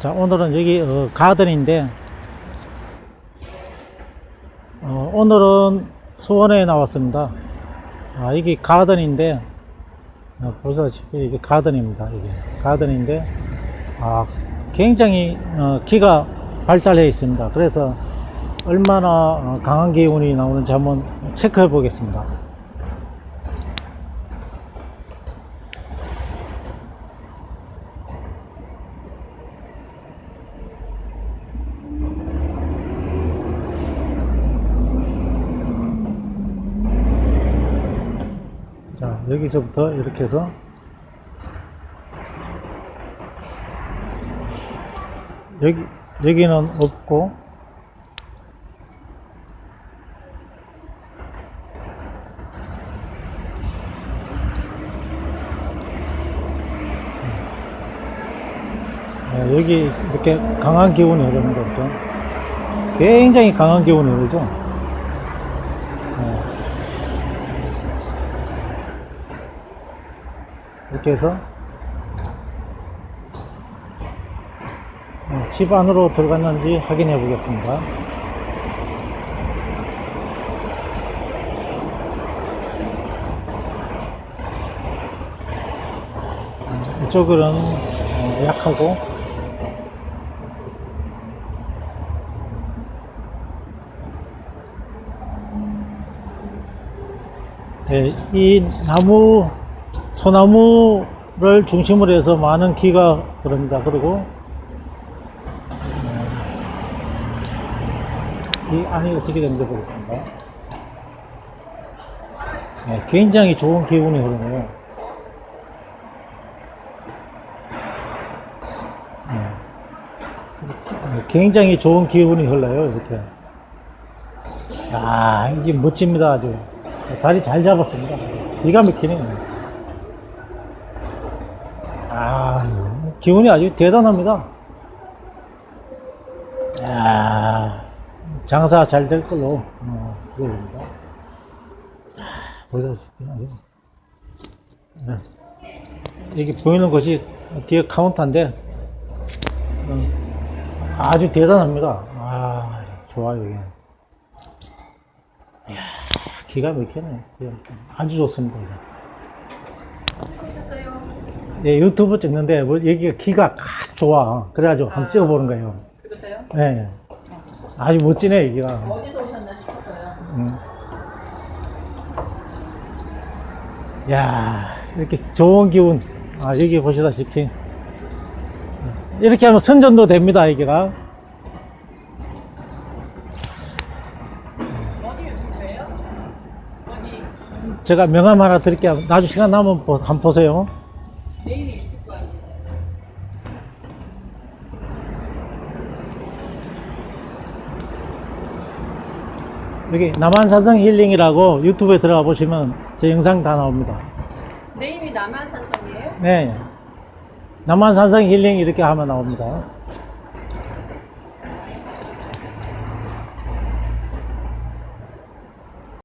자, 오늘은 여기 어, 가든인데, 어, 오늘은 수원에 나왔습니다. 아, 이게 가든인데, 어, 보시다시피 이게 가든입니다. 이게 가든인데, 아, 굉장히 어, 기가 발달해 있습니다. 그래서 얼마나 어, 강한 기운이 나오는지 한번 체크해 보겠습니다. 자, 여기서부터 이렇게 해서 여기, 여기는 없고 네, 여기 이렇게 강한 기운이 흐르는 거죠. 굉장히 강한 기운이 흐르죠. 네. 이렇게 해서 어, 집 안으로 들어갔는지 확인해 보겠습니다. 음, 이쪽은 어, 약하고 네, 이 나무 소나무를 중심으로 해서 많은 기가 흐릅니다. 그리고 음, 이 안이 어떻게 되는지 보겠습니다. 네, 굉장히 좋은 기운이 흐르네요. 네. 네, 굉장히 좋은 기운이 흘러요, 이렇게. 아, 이게 멋집니다, 아주. 다리 잘 잡았습니다. 기가 막히네요. 아, 기운이 아주 대단합니다. 야, 장사 잘 될 걸로 어, 기대됩니다. 보시다시피 네. 여기 보이는 것이 뒤에 카운터인데 어, 아주 대단합니다. 아, 좋아요 이게. 이야, 기가 막히네. 막히네. 아주 좋습니다. 이거. 예, 유튜브 찍는데 뭐 여기가 기가 아주 좋아. 그래가지고 한번 찍어보는 거예요. 그러세요? 예. 아주 멋지네, 여기가. 어디서 오셨나 싶어서요. 음. 야 이렇게 좋은 기운. 아, 여기 보시다시피. 이렇게 하면 선전도 됩니다, 여기가. 어디 유튜브예요? 어디 제가 명함 하나 드릴게요. 나중에 시간 보- 한번 보세요. 네임이 있을 거 아니에요? 여기 남한산성 힐링이라고 유튜브에 들어가 보시면 제 영상 다 나옵니다. 네임이 남한산성이에요? 네. 남한산성 힐링 이렇게 하면 나옵니다.